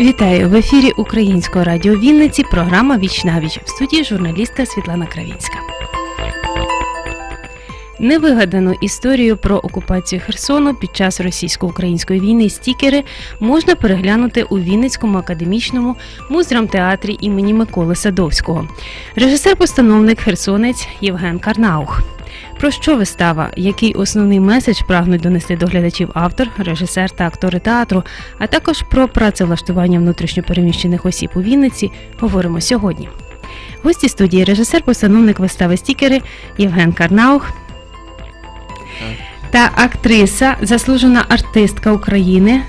Вітаю в ефірі Українського радіо Вінниці. Програма Віч віч в студії журналістка Світлана Кравінська. Невигадану історію про окупацію Херсону під час російсько-української війни стікери можна переглянути у Вінницькому академічному муздрамтеатрі імені Миколи Садовського. Режисер-постановник Херсонець Євген Карнаух. Про що вистава, який основний меседж прагнуть донести до глядачів автор, режисер та актори театру, а також про працевлаштування внутрішньопереміщених осіб у Вінниці, говоримо сьогодні. Гості студії режисер-постановник вистави стікери Євген Карнаух та актриса, заслужена артистка України,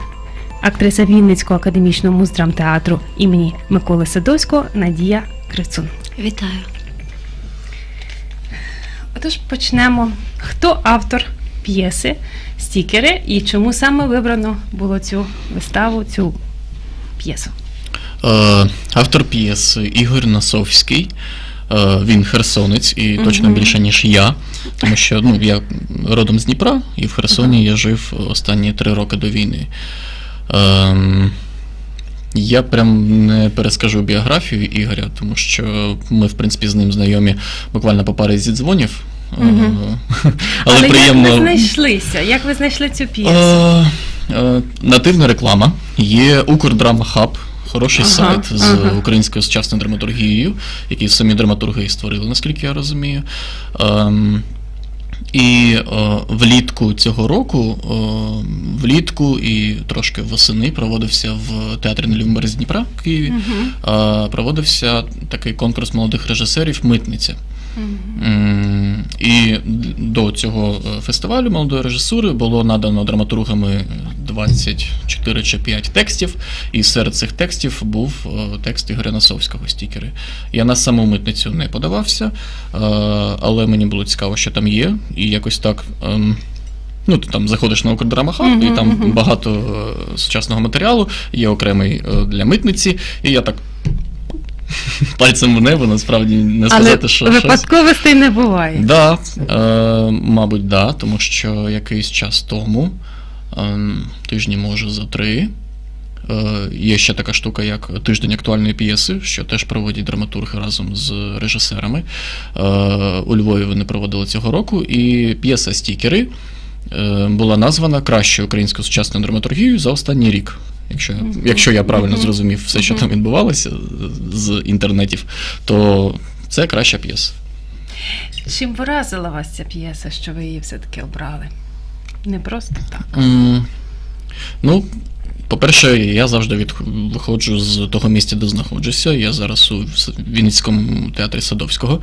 актриса Вінницького академічного муздрамтеатру імені Миколи Садовського Надія Крицун. Вітаю. Отож почнемо. Хто автор п'єси Стікери і чому саме вибрано було цю виставу, цю п'єсу? Е, Автор п'єси Ігор Насовський. Е, Він херсонець і точно більше, ніж я. Тому що ну, я родом з Дніпра, і в Херсоні я жив останні три роки до війни. Я прям не перескажу біографію Ігоря, тому що ми, в принципі, з ним знайомі буквально по парі зі дзвонів. Е, Мгм. Але, як ви знайшлися? Як ви знайшли цю п'єсу? Е, е, Нативна реклама. Є Укрдрама Хаб. Хороший Ага, сайт з ага. українською сучасною драматургією, який самі драматурги і створили, наскільки я розумію. Ем, і е, влітку цього року, е, влітку і трошки восени проводився в театрі на березі Дніпра в Києві. Угу. е, Проводився такий конкурс молодих режисерів Митниця. І до цього е, фестивалю молодої режисури було надано драматургами 24 чи 5 текстів, і серед цих текстів був е, текст Ігоря Насовського стікери. Я на саму митницю не подавався, е, але мені було цікаво, що там є, і якось так. ем, Ну, ти там заходиш на Укрдрама Хаб, Мгм, і там багато сучасного матеріалу, є окремий для митниці, і я так пальцем в небо, насправді не Але сказати, що щось. випадковостей не буває. Да, е, мабуть, да, тому що якийсь час тому, е, тижні, може, за три. е, Є ще така штука, як тиждень актуальної п'єси, що теж проводять драматурги разом з режисерами. Е, У Львові вони проводили цього року, і п'єса Стікери е, була названа кращою українською сучасною драматургією за останній рік. Якщо, якщо я правильно зрозумів все, що там відбувалося з інтернетів, то це краща п'єса. Чим вразила вас ця п'єса, що ви її все-таки обрали? Не просто так. М, Ну, по-перше, я завжди від, виходжу з того місця, де знаходжуся. Я зараз у Вінницькому театрі Садовського.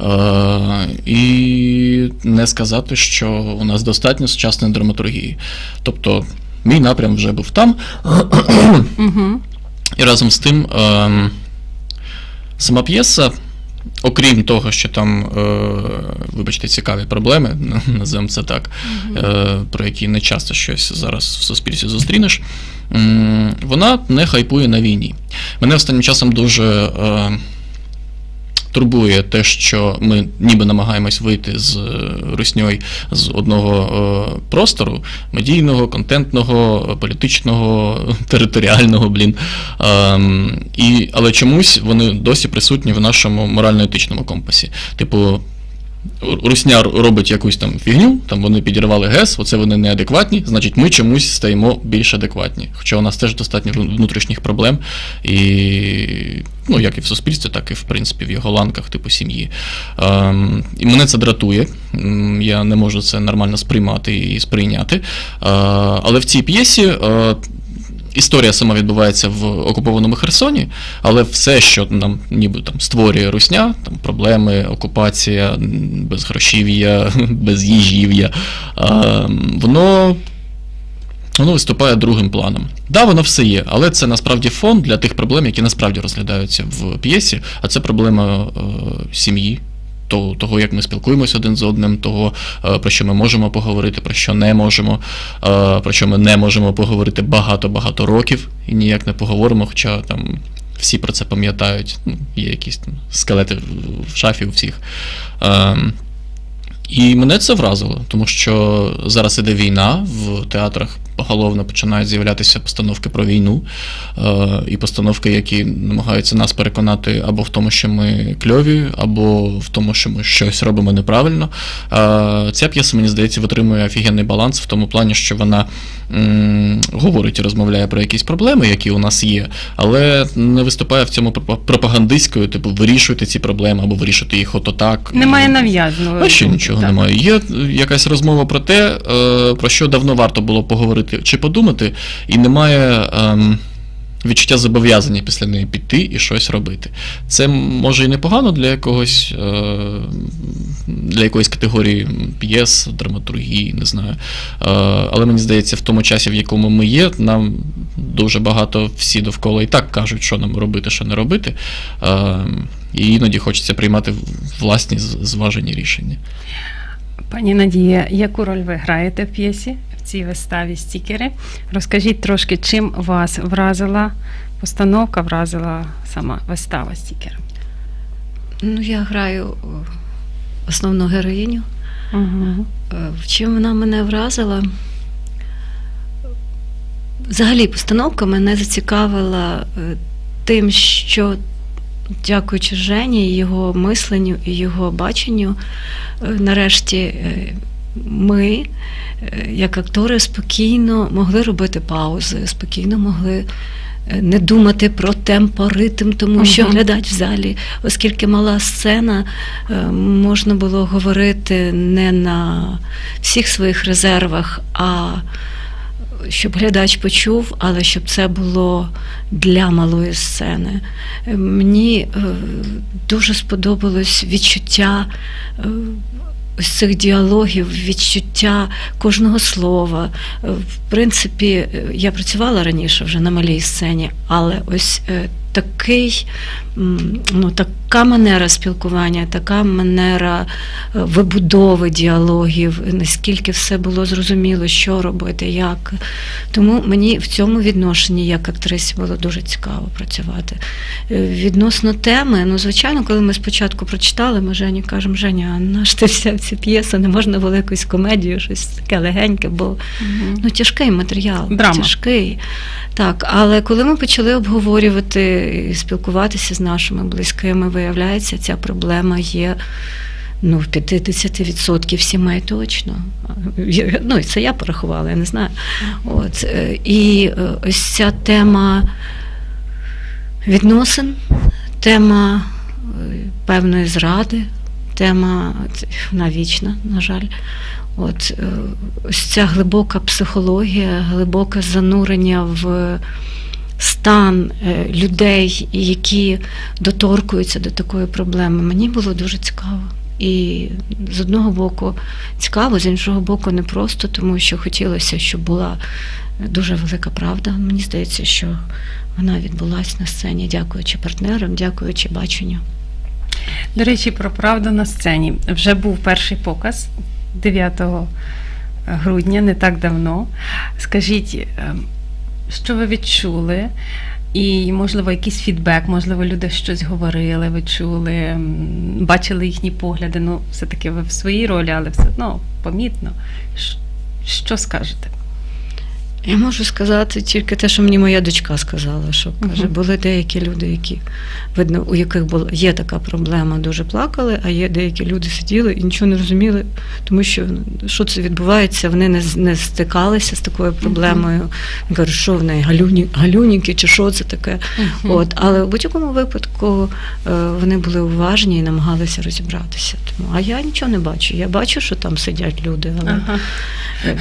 Е, і не сказати, що у нас достатньо сучасної драматургії. Тобто, мій напрям вже був там. Угу. І разом з тим, ем, сама п'єса, окрім того, що там, е, вибачте, цікаві проблеми, називаємо це так, е, про які не часто щось зараз в суспільстві зустрінеш, вона не хайпує на війні. Мене останнім часом дуже. Е, Турбує те, що ми ніби намагаємось вийти з е, русньою з одного е, простору медійного, контентного, політичного, територіального, блін. Ем, і, але чомусь вони досі присутні в нашому морально-етичному компасі. Типу, Русня робить якусь там фігню, там вони підірвали ГЕС, оце вони неадекватні, значить ми чомусь стаємо більш адекватні. Хоча у нас теж достатньо внутрішніх проблем, і ну, як і в суспільстві, так і в принципі в його ланках, типу сім'ї. Ем, і мене це дратує. Я не можу це нормально сприймати і сприйняти. Е, але в цій п'єсі. е, Історія сама відбувається в окупованому Херсоні, але все, що нам ніби там створює русня, там проблеми, окупація, безгрошів'я, безїжів'я, воно. Воно виступає другим планом. Да, воно все є, але це насправді фон для тих проблем, які насправді розглядаються в п'єсі, а це проблема е, сім'ї, того, як ми спілкуємося один з одним, того, е, про що ми можемо поговорити, про що не можемо, е, про що ми не можемо поговорити багато-багато років і ніяк не поговоримо, хоча там всі про це пам'ятають, ну, є якісь там скелети в- в шафі у всіх. Ем, і мене це вразило, тому що зараз іде війна, в театрах поголовно починають з'являтися постановки про війну е, і постановки, які намагаються нас переконати або в тому, що ми кльові, або в тому, що ми щось робимо неправильно. Е, Ця п'єса, мені здається, витримує офігенний баланс в тому плані, що вона м, говорить і розмовляє про якісь проблеми, які у нас є, але не виступає в цьому пропагандистською, типу, вирішуйте ці проблеми або вирішуйте їх ото так. Немає нав'язаного. а ще нічого Так. немає. Є якась розмова про те, е, про що давно варто було поговорити чи подумати, і немає ем, відчуття зобов'язання після неї піти і щось робити. Це може і непогано для якогось е, для якоїсь категорії п'єс, драматургії, не знаю. Е, але мені здається, в тому часі, в якому ми є, нам дуже багато всі довкола і так кажуть, що нам робити, що не робити. Е, і іноді хочеться приймати власні зважені рішення. Пані Надія, яку роль ви граєте в п'єсі цій виставі стікери? Розкажіть трошки, чим вас вразила постановка, вразила сама вистава стікери. Ну, я граю основну героїню. Угу. Е, В чим вона мене вразила? Взагалі, постановка мене зацікавила е, тим, що, дякуючи Жені, його мисленню і його баченню, е, нарешті е, ми, е, як актори, спокійно могли робити паузи, спокійно могли. е, Не думати про темпо, ритм, тому що Мгм. глядач в залі, оскільки мала сцена, е, можна було говорити не на всіх своїх резервах, а щоб глядач почув, але щоб це було для малої сцени. Мені дуже сподобалось відчуття. Ось цих діалогів, відчуття кожного слова. Е, В принципі, е, я працювала раніше вже на малій сцені, але ось е, такий, ну ну, така манера спілкування, така манера е, вибудови діалогів, наскільки все було зрозуміло, що робити, як. Тому мені в цьому відношенні, як актрисі, було дуже цікаво працювати. Е, Відносно теми, ну, звичайно, коли ми спочатку прочитали, ми Жені кажемо, Женя, а наш ти взяв цю п'єсу, не можна було якусь комедію, щось таке легеньке, бо ну, тяжкий матеріал. Драма. Тяжкий. Так, але коли ми почали обговорювати і спілкуватися з нашими близькими, виявляється, ця проблема є. Ну, в 50% сімей точно. Ну, і це я порахувала, я не знаю. От, е, і е, ось ця тема відносин, тема е, певної зради, тема вона вічна, на жаль. От е, ось ця глибока психологія, глибоке занурення в стан е, людей, які доторкуються до такої проблеми, мені було дуже цікаво. І з одного боку цікаво, з іншого боку, не просто, тому що хотілося, щоб була дуже велика правда. Мені здається, що вона відбулася на сцені, дякуючи партнерам, дякуючи баченню. До речі, про правду на сцені. Вже був перший показ 9 грудня, не так давно. Скажіть, ем, що ви відчули? І, можливо, якийсь фідбек, можливо, люди щось говорили, ви чули, бачили їхні погляди. Ну, все-таки ви в своїй ролі, але все одно помітно. Що скажете? Я можу сказати тільки те, що мені моя дочка сказала, що каже, були деякі люди, які видно, у яких була є така проблема, дуже плакали, а є деякі люди сиділи і нічого не розуміли, тому що ну, що це відбувається, вони не, не стикалися з такою проблемою. Він каже, що в неї галюні, галюніки, чи що це таке. От, але в будь-якому випадку е, вони були уважні і намагалися розібратися. Тому, а я нічого не бачу. Я бачу, що там сидять люди, але. Е,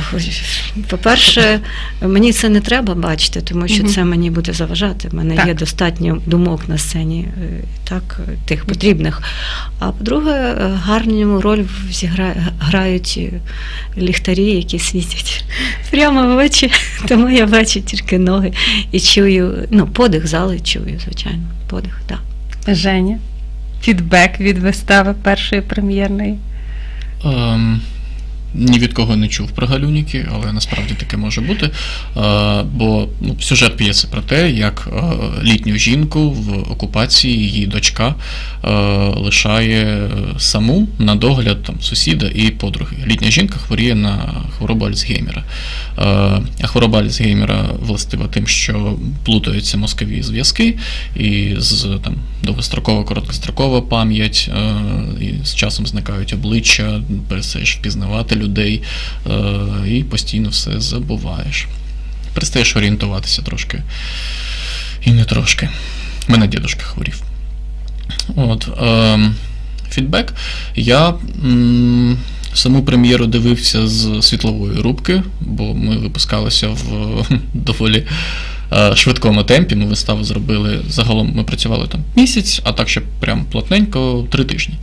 По-перше, мені це не треба бачити, тому що це мені буде заважати. В мене Так. є достатньо думок на сцені, е, так, тих потрібних. А по-друге, е, гарну роль грають е, ліхтарі, які світять прямо в очі. Тому я бачу тільки ноги і чую, ну, подих зали чую, звичайно. Подих, так. Женя, фідбек від вистави першої прем'єрної. Ем, ні від кого не чув про галюніки, але насправді таке може бути. Бо ну, сюжет п'єси про те, як літню жінку в окупації її дочка лишає саму на догляд там, сусіда і подруги. Літня жінка хворіє на хворобу Альцгеймера. А хвороба Альцгеймера властива тим, що плутаються мозкові зв'язки, і з там довгострокова, короткострокова пам'ять, і з часом зникають обличчя, перестаєш впізнавати е, і постійно все забуваєш. Перестаєш орієнтуватися трошки. І не трошки. Мене дідушка хворів. От, е, фідбек. Я м, саму прем'єру дивився з світлової рубки, бо ми випускалися в доволі е, швидкому темпі. Ми виставу зробили загалом. Ми працювали там місяць, а так, щоб прям плотненько три тижні.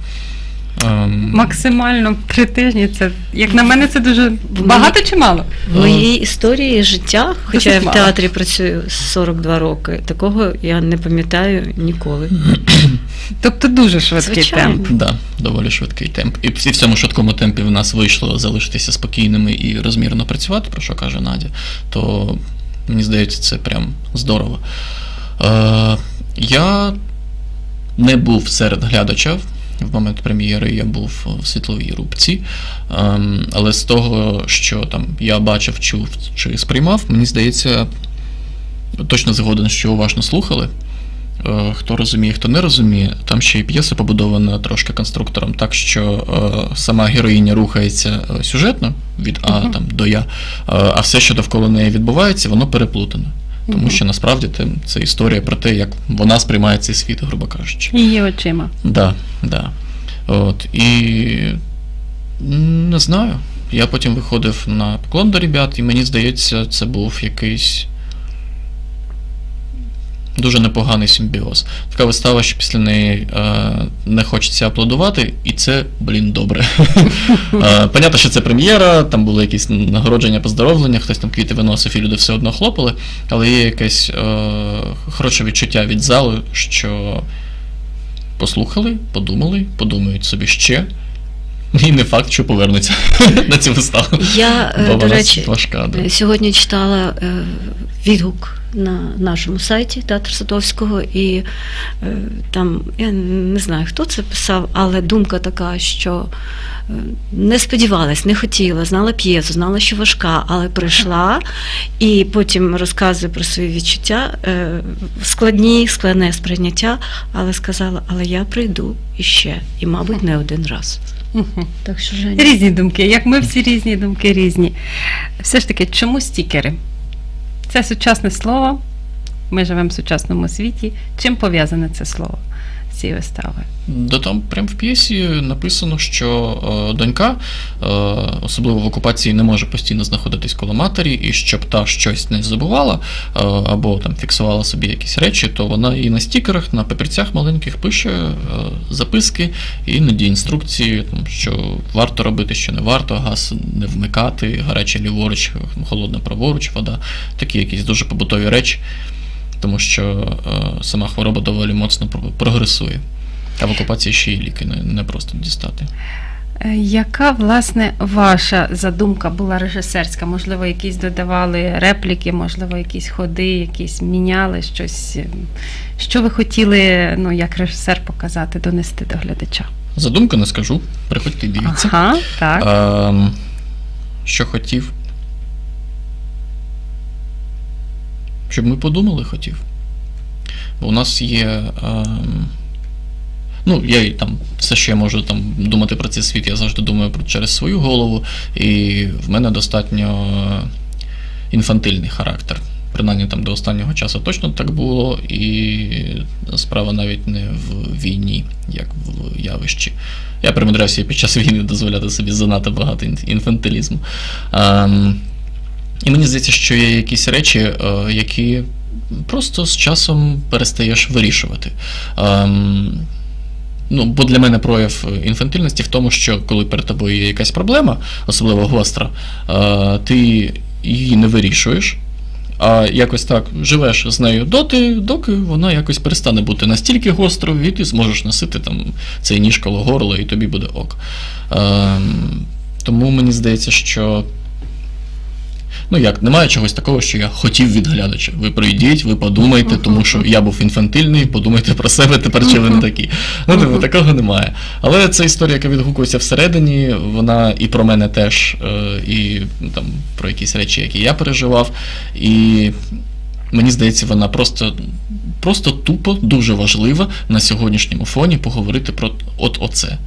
Ем, Максимально три тижні. Це як на мене, це дуже багато чи мало? В моїй історії життя, хоча я в театрі працюю 42 роки, такого я не пам'ятаю ніколи. Тобто дуже швидкий Звичайно. темп. Да, доволі швидкий темп. І в цьому швидкому темпі в нас вийшло залишитися спокійними і розмірно працювати, про що каже Надя, то мені здається, це прям здорово. Е, я не був серед глядачів. В момент прем'єри я був в світловій рубці. Ем, але з того, що там я бачив, чув чи сприймав, мені здається, точно згоден, що уважно слухали. Е, Хто розуміє, хто не розуміє, там ще й п'єса побудована трошки конструктором, так що е, сама героїня рухається е, сюжетно від А там, до Я, а все, що довкола неї відбувається, воно переплутане. Тому що насправді це, історія про те, як вона сприймає цей світ, грубо кажучи. Її очима. Да, да. От, і не знаю. Я потім виходив на поклон до ребят, і мені здається, це був якийсь дуже непоганий симбіоз. Така вистава, що після неї е, не хочеться аплодувати, і це, блін, добре. Е, Понятно, що це прем'єра, там були якісь нагородження, поздоровлення, хтось там квіти виносив, і люди все одно хлопали, але є якесь е, хороше відчуття від залу, що послухали, подумали, подумають собі ще. І не факт, що повернуться на цю виставу. Я, е, Бо до речі, важка, да. Е, Сьогодні читала е, відгук на нашому сайті Театр Садовського, і там я не знаю, хто це писав, але думка така, що не сподівалась, не хотіла, знала п'єсу, знала, що важка, але прийшла і потім розказує про свої відчуття, складні, складне сприйняття, але сказала, але я прийду іще, і, мабуть, не один раз. Так що Женя. Різні думки, як ми всі різні думки різні. Все ж таки, чому стікери? Це сучасне слово. Ми живемо в сучасному світі. Чим пов'язане це слово з цією виставою? Да там прям в п'єсі написано, що е, донька, е, особливо в окупації, не може постійно знаходитись коло матері, і щоб та щось не забувала е, або там фіксувала собі якісь речі, то вона і на стікерах, на папірцях маленьких пише записки іноді інструкції, там, що варто робити, що не варто, газ не вмикати, гаряче ліворуч, холодна праворуч, вода, такі якісь дуже побутові речі. Тому що е, сама хвороба доволі моцно прогресує. А в окупації ще й ліки не, просто дістати. Е, Яка, власне, ваша задумка була режисерська? Можливо, якісь додавали репліки, можливо, якісь ходи, якісь міняли щось. е, Що ви хотіли, ну, як режисер, показати, донести до глядача? Задумка не скажу. Приходьте дивіться. Ага, так. Ем, що хотів? Щоб ми подумали, хотів. Бо у нас є. Ем, ну, я і там все, що я можу там думати про цей світ, я завжди думаю про через свою голову, і в мене достатньо інфантильний характер. Принаймні там до останнього часу точно так було, і справа навіть не в війні, як в явищі. Я примудрявся під час війни дозволяти собі занадто багато ін- інфантилізму. І мені здається, що є якісь речі, е, які просто з часом перестаєш вирішувати. Ем, Ну, бо для мене прояв інфантильності в тому, що коли перед тобою є якась проблема, особливо гостра, е, ти її не вирішуєш, а якось так живеш з нею доти, доки вона якось перестане бути настільки гострою, і ти зможеш носити там цей ніж коло горла, і тобі буде ок. Ем, Тому мені здається, що. Ну як, немає чогось такого, що я хотів від глядача. Ви прийдіть, ви подумайте, тому що я був інфантильний, подумайте про себе, тепер чи ви не такі. Ну, типу, такого немає. Але це історія, яка відгукується всередині, вона і про мене теж, е, і ну, там про якісь речі, які я переживав. І мені здається, вона просто, просто тупо дуже важлива на сьогоднішньому фоні поговорити про от оце.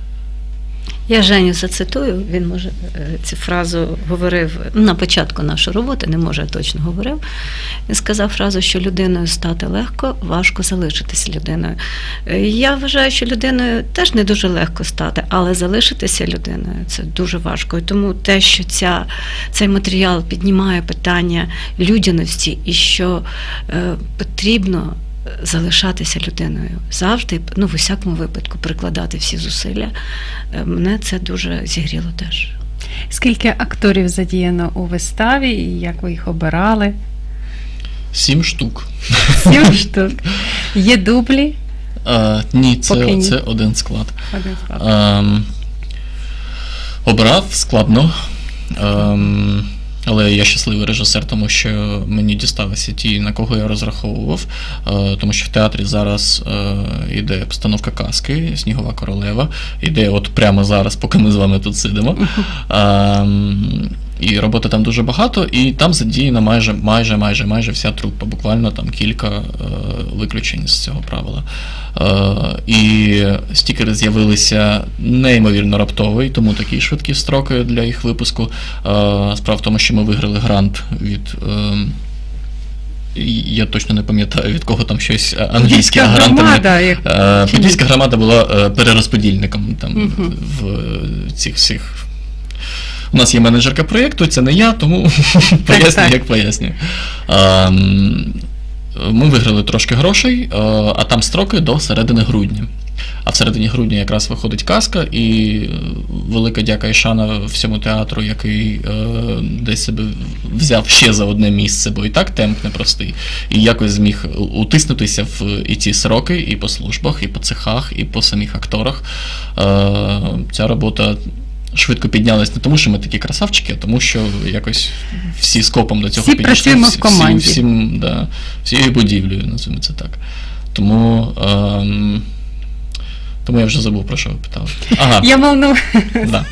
Я Женю зацитую, він може е, цю фразу говорив на початку нашої роботи, не може точно говорив. Він сказав фразу, що людиною стати легко, важко залишитися людиною. Е, Я вважаю, що людиною теж не дуже легко стати, але залишитися людиною це дуже важко. І тому те, що ця, цей матеріал піднімає питання людяності і що е, потрібно залишатися людиною завжди, ну в усякому випадку, прикладати всі зусилля. Е, Мене це дуже зігріло теж. Скільки акторів задіяно у виставі і як ви їх обирали? Сім штук. Сім штук. Є дублі. А, ні, це, Поки ні. це один склад. Один склад. Ем, обрав складно. Ем, але я щасливий режисер, тому що мені дісталися ті, на кого я розраховував. Е, тому що в театрі зараз е, йде постановка казки Снігова королева. Іде от прямо зараз, поки ми з вами тут сидимо. І роботи там дуже багато, і там задіяна майже майже майже майже вся трупа. Буквально там кілька е, виключень з цього правила. Е, і стікери з'явилися неймовірно раптово, і тому такі швидкі строки для їх випуску. Е, справа в тому, що ми виграли грант від. Е, я точно не пам'ятаю, від кого там щось е, англійське громада, Е? Подільська громада була е, перерозподільником там Мгм. в цих всіх. У нас є менеджерка проєкту, це не я, тому поясню, як поясню. Ем, Ми виграли трошки грошей, е, а там строки до середини грудня. А в середині грудня якраз виходить казка, і велика дяка і шана всьому театру, який е, десь себе взяв ще за одне місце, бо і так темп непростий. І якось зміг утиснутися в і ці сроки, і по службах, і по цехах, і по самих акторах. Е, Ця робота швидко піднялась не тому, що ми такі красавчики, а тому, що якось всі скопом до цього Всі підійшли. працюємо в команді. Всі, всім, да, всією будівлею, називаємо це так. Тому. Ем, тому я вже забув, про що ви питали. Ага, Я волну. да.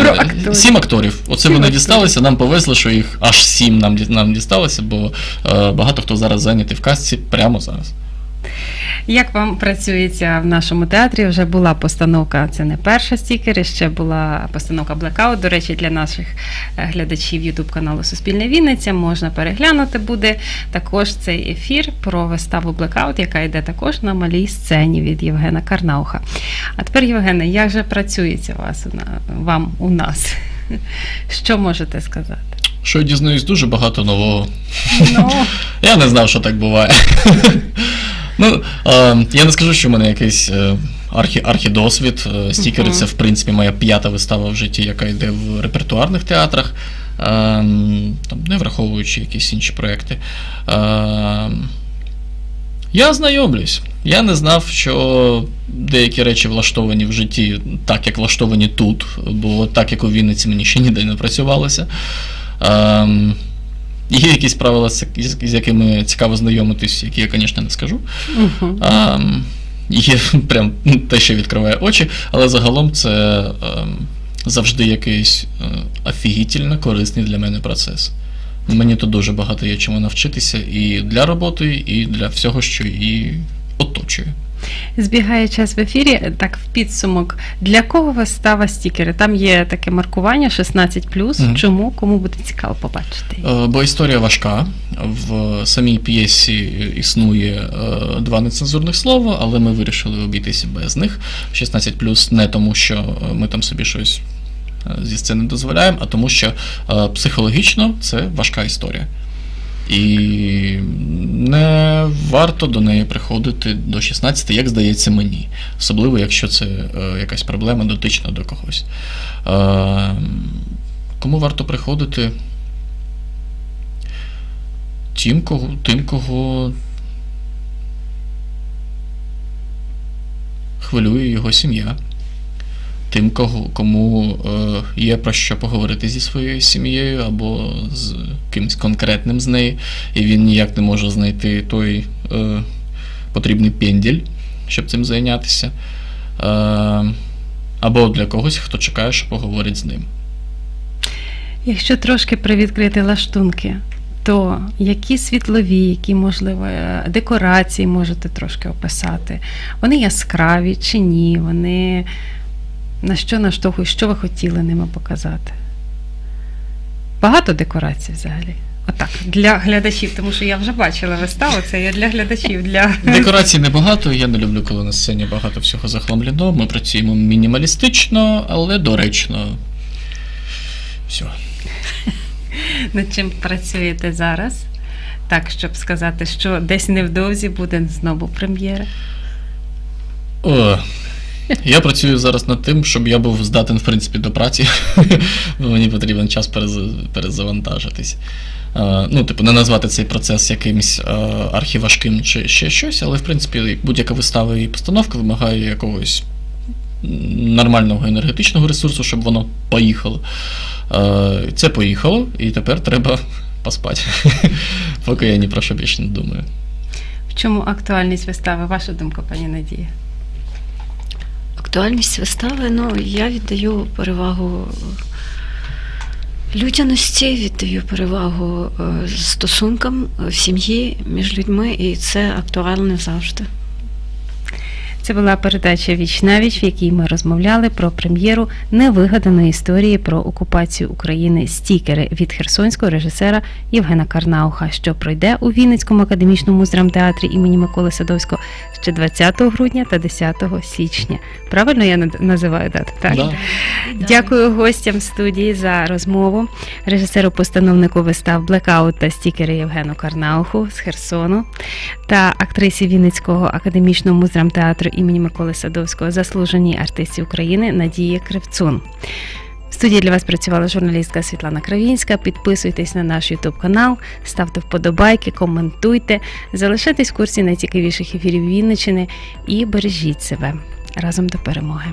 Про Е, акторів. Сім акторів. Оце Сім вони акторів. дісталися. Нам повезло, що їх аж сім нам, нам дісталося, бо е, багато хто зараз зайнятий в казці прямо зараз. Як вам працюється в нашому театрі? Вже була постановка, це не перша стікери, ще була постановка Blackout. До речі, для наших е, глядачів Ютуб каналу Суспільне Вінниця можна переглянути буде також цей ефір про виставу Blackout, яка йде також на малій сцені від Євгена Карнауха. А тепер, Євгене, як же працюється вас вам у нас? Що можете сказати? Що я дізнаюсь дуже багато нового. Ну, Я не знав, що так буває. ну, е, я не скажу, що в мене якийсь е, архі, архідосвід. Е, Стікери це, в принципі, моя п'ята вистава в житті, яка йде в репертуарних театрах, е, там, не враховуючи якісь інші проекти. Е, я знайомлюсь. Я не знав, що деякі речі влаштовані в житті так, як влаштовані тут, бо так, як у Вінниці, мені ще ніде не працювалося. Ем, Є якісь правила, з якими цікаво знайомитись, які я, звісно, не скажу. мгм. Ем, Є прям те, що відкриває очі, але загалом це ем, завжди якийсь е, офігітельно корисний для мене процес. Мені тут дуже багато є чому навчитися і для роботи, і для всього, що її оточує. Збігає час в ефірі. Так, в підсумок. Для кого вистава стікери? Там є таке маркування 16+. Мгм. Чому? Кому буде цікаво побачити? Е, Бо історія важка. В самій п'єсі існує е, два нецензурних слова, але ми вирішили обійтися без них. 16 не тому, що е, ми там собі щось зі сцени дозволяємо, а тому, що психологічно це важка історія. І не варто до неї приходити до 16, як здається мені. Особливо, якщо це е, якась проблема дотична до когось. Е, Кому варто приходити? Тим, кого, тим, кого хвилює його сім'я. Тим, кого, кому е, є про що поговорити зі своєю сім'єю або з кимось конкретним з нею, і він ніяк не може знайти той е, потрібний пенділь, щоб цим зайнятися. Е, або для когось, хто чекає, що поговорить з ним. Якщо трошки привідкрити лаштунки, то які світлові, які, можливо, декорації можете трошки описати? Вони яскраві чи ні? Вони на що наштовхують, що ви хотіли ними показати? Багато декорацій взагалі. Отак, для глядачів, тому що я вже бачила виставу, це я для глядачів, для Декорацій небагато. Я не люблю, коли на сцені багато всього захламлено. Ми працюємо мінімалістично, але доречно. Все. над чим працюєте зараз. Так, щоб сказати, що десь невдовзі буде знову прем'єра. О, я працюю зараз над тим, щоб я був здатен, в принципі, до праці, бо мені потрібен час перезавантажитись. Е, Ну, типу, не назвати цей процес якимось е, архіважким чи ще щось, але в принципі будь-яка вистава і постановка вимагає якогось нормального енергетичного ресурсу, щоб воно поїхало. Е, Це поїхало, і тепер треба поспати. Поки я ні про що більше не думаю. В чому актуальність вистави? Ваша думка, пані Надія? Актуальність вистави, ну, я віддаю перевагу людяності, віддаю перевагу е, стосункам в сім'ї між людьми, і це актуально завжди. Це була передача Віч на віч, в якій ми розмовляли про прем'єру невигаданої історії про окупацію України стікери від херсонського режисера Євгена Карнауха, що пройде у Вінницькому академічному драмтеатрі імені Миколи Садовського ще 20 грудня та 10 січня. Правильно я називаю дату? Так. Да. Дякую гостям студії за розмову. Режисеру-постановнику вистав Блекаут та стікери Євгену Карнауху з Херсону та актрисі Вінницького академічного муздрамтеатру імені Миколи Садовського, заслуженій артисті України Надії Кривцун. В студії для вас працювала журналістка Світлана Кравінська. Підписуйтесь на наш Ютуб канал, ставте вподобайки, коментуйте, залишайтесь в курсі найцікавіших ефірів Вінничини і бережіть себе разом до перемоги.